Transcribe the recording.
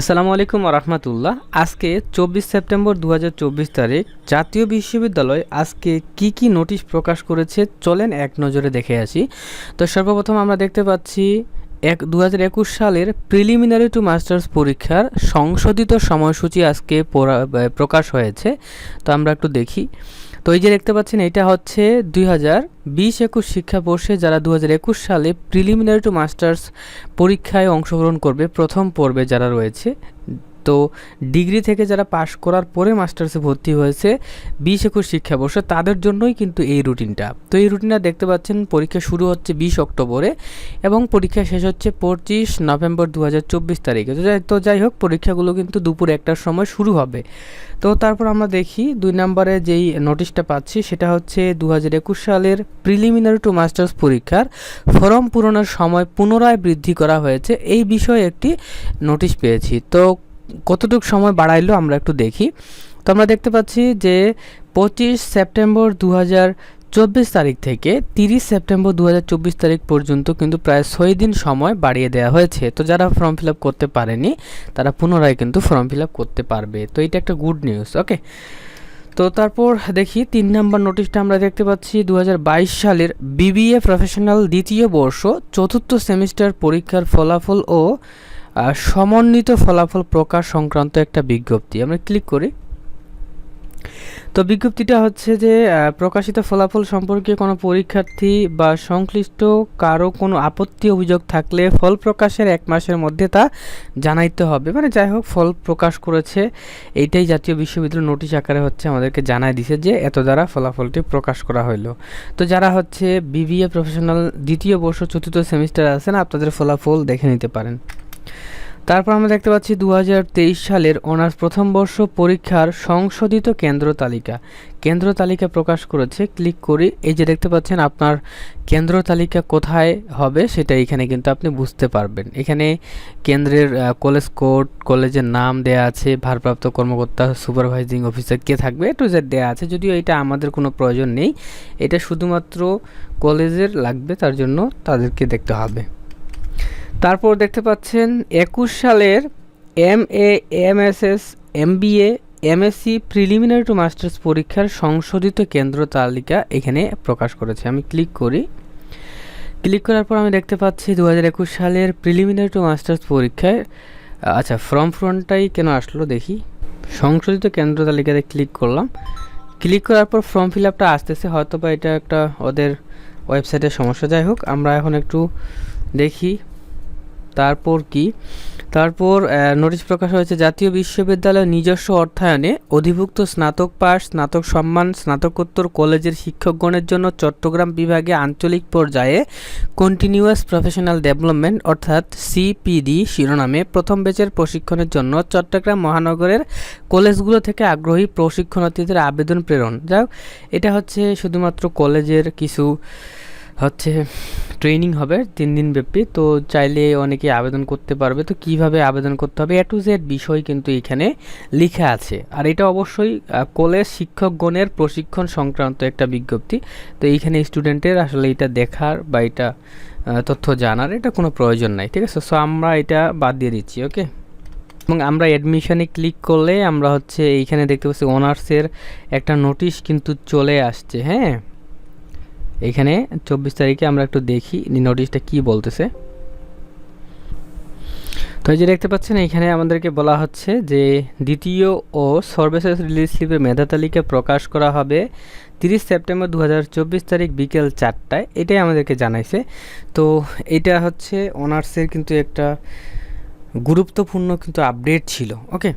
আসসালামু আলাইকুম রহমতুল্লাহ। আজকে চব্বিশ সেপ্টেম্বর দু হাজার চব্বিশ তারিখ জাতীয় বিশ্ববিদ্যালয় আজকে কি কি নোটিশ প্রকাশ করেছে চলেন এক নজরে দেখে আসি। তো সর্বপ্রথম আমরা দেখতে পাচ্ছি, এক দু সালের প্রিলিমিনারি টু মাস্টার্স পরীক্ষার সংশোধিত সময়সূচি আজকে প্রকাশ হয়েছে। তো আমরা একটু দেখি। তো এই যে দেখতে পাচ্ছেন, এটা হচ্ছে দুই হাজার বিশ একুশ শিক্ষাবর্ষে যারা দু একুশ সালে প্রিলিমিনারি টু মাস্টার্স পরীক্ষায় অংশগ্রহণ করবে, প্রথম পর্বে যারা রয়েছে তো ডিগ্রি থেকে যারা পাশ করার পরে মাস্টার্সে ভর্তি হয়েছে বিশ একুশ শিক্ষাবর্ষ, তাদের জন্যই কিন্তু এই রুটিনটা। তো এই রুটিনটা দেখতে পাচ্ছেন, পরীক্ষা শুরু হচ্ছে বিশ অক্টোবরে এবং পরীক্ষা শেষ হচ্ছে পঁচিশ নভেম্বর দু হাজার চব্বিশ তারিখে। তো যাই তো যাই হোক, পরীক্ষাগুলো কিন্তু দুপুর একটার সময় শুরু হবে। তো তারপর আমরা দেখি, দুই নম্বরে যেই নোটিশটা পাচ্ছি, সেটা হচ্ছে দু হাজার একুশ সালের প্রিলিমিনারি টু মাস্টার্স পরীক্ষার ফর্ম পূরণের সময় পুনরায় বৃদ্ধি করা হয়েছে। এই বিষয়ে একটি নোটিশ পেয়েছি। তো কতটুকু সময় বাড়াইলো আমরা একটু দেখি। তো আমরা দেখতে পাচ্ছি যে পঁচিশ সেপ্টেম্বর দু চব্বিশ তারিখ থেকে তিরিশ সেপ্টেম্বর দু হাজার চব্বিশ তারিখ পর্যন্ত কিন্তু প্রায় ছয় দিন সময় বাড়িয়ে দেওয়া হয়েছে। তো যারা ফর্ম ফিল করতে পারেনি, তারা পুনরায় কিন্তু ফর্ম ফিল করতে পারবে। তো এটা একটা গুড নিউজ ওকে তো তারপর দেখি, তিন নম্বর নোটিশটা আমরা দেখতে পাচ্ছি দু হাজার বাইশ সালের বিবিএ প্রফেশনাল দ্বিতীয় বর্ষ, চতুর্থ সেমিস্টার পরীক্ষার ফলাফল ও সমন্বিত ফলাফল প্রকাশ সংক্রান্ত একটা বিজ্ঞপ্তি। আমরা ক্লিক করি। তো বিজ্ঞপ্তিটা হচ্ছে যে প্রকাশিত ফলাফল সম্পর্কে কোনো পরীক্ষার্থী বা সংশ্লিষ্ট কারও কোনো আপত্তি অভিযোগ থাকলে ফল প্রকাশের এক মাসের মধ্যে তা জানাইতে হবে। মানে যাই হোক, ফল প্রকাশ করেছে, এইটাই জাতীয় বিশ্ববিদ্যালয় নোটিশ আকারে হচ্ছে আমাদেরকে জানায় দিছে যে, এত দ্বারা ফলাফলটি প্রকাশ করা হইল। তো যারা হচ্ছে বিবিএ প্রফেশনাল দ্বিতীয় বর্ষ চতুর্থ সেমিস্টার আছেন, আপনাদের ফলাফল দেখে নিতে পারেন। তারপর আমরা দেখতে পাচ্ছি দু হাজার তেইশ সালের অনার্স প্রথম বর্ষ পরীক্ষার সংশোধিত কেন্দ্র তালিকা। কেন্দ্র তালিকা প্রকাশ করেছে, ক্লিক করে এই যে দেখতে পাচ্ছেন আপনার কেন্দ্র তালিকা কোথায় হবে সেটা এখানে কিন্তু আপনি বুঝতে পারবেন। এখানে কেন্দ্রের কলেজ কোড, কলেজের নাম দেয়া আছে, ভারপ্রাপ্ত কর্মকর্তা, সুপারভাইজিং অফিসার কে থাকবে টু জেড দেওয়া আছে। যদিও এটা আমাদের কোনো প্রয়োজন নেই, এটা শুধুমাত্র কলেজের লাগবে, তার জন্য তাদেরকে দেখতে হবে। তারপর দেখতে পাচ্ছেন একুশ সালের M A, M S S, M B A MSc preliminary to masters পরীক্ষার সংশোধিত কেন্দ্র তালিকা এখানে প্রকাশ করেছে। আমি ক্লিক করি। ক্লিক করার পর আমি দেখতে পাচ্ছি দু হাজার একুশ সালের প্রিলিমিনারি টু মাস্টার্স পরীক্ষায় আচ্ছা ফর্ম ফ্রন্টটাই কেন আসলো দেখি। সংশোধিত কেন্দ্র তালিকাতে ক্লিক করলাম। ক্লিক করার পর ফর্ম ফিল আপটা আসতেছে হয়তো বা এটা একটা ওদের ওয়েবসাইটের সমস্যা। যাই হোক, আমরা এখন একটু দেখি। তারপর কি? তারপর নোটিশ প্রকাশ হয়েছে জাতীয় বিশ্ববিদ্যালয়ের নিজস্ব অর্থায়নে অধিভুক্ত স্নাতক পাস স্নাতক সম্মান স্নাতকোত্তর কলেজের শিক্ষকগণের জন্য চট্টগ্রাম বিভাগে আঞ্চলিক পর্যায়ে কন্টিনিউয়াস প্রফেশনাল ডেভেলপমেন্ট অর্থাৎ সিপিডি শিরোনামে প্রথম ব্যাচের প্রশিক্ষণের জন্য চট্টগ্রাম মহানগরের কলেজগুলো থেকে আগ্রহী প্রশিক্ষণার্থীদের আবেদন প্রেরণ। যাই হোক, এটা হচ্ছে শুধুমাত্র কলেজের কিছু হচ্ছে ট্রেনিং হবে, তিন দিন ব্যাপী। তো চাইলে অনেকে আবেদন করতে পারবে। তো কীভাবে আবেদন করতে হবে? এ টু জেড বিষয় কিন্তু এখানে লেখা আছে। আর এটা অবশ্যই কলেজ শিক্ষকগণের প্রশিক্ষণ সংক্রান্ত একটা বিজ্ঞপ্তি। তো এইখানে স্টুডেন্টের আসলে এটা দেখার বা এটা তথ্য জানার এটা কোনো প্রয়োজন নাই, ঠিক আছে? সো আমরা এটা বাদ দিয়ে দিচ্ছি ওকে এবং আমরা অ্যাডমিশনে ক্লিক করলে আমরা হচ্ছে এইখানে দেখতে পাচ্ছি অনার্সের একটা নোটিশ কিন্তু চলে আসছে হ্যাঁ? এখানে চব্বিশ তারিখে আমরা একটু দেখি নোটিশটা কি বলতেছে। তো এই যে দেখতে পাচ্ছেন, এখানে আমাদেরকে বলা হচ্ছে যে দ্বিতীয় ও সর্বশেষ রিলিজ স্লিপের মেধা তালিকা প্রকাশ করা হবে তিরিশ সেপ্টেম্বর দু হাজার চব্বিশ তারিখ বিকেল চারটায়। এটাই আমাদেরকে জানাইছে। তো এটা হচ্ছে অনার্সের কিন্তু একটা গুরুত্বপূর্ণ কিন্তু আপডেট ছিল ওকে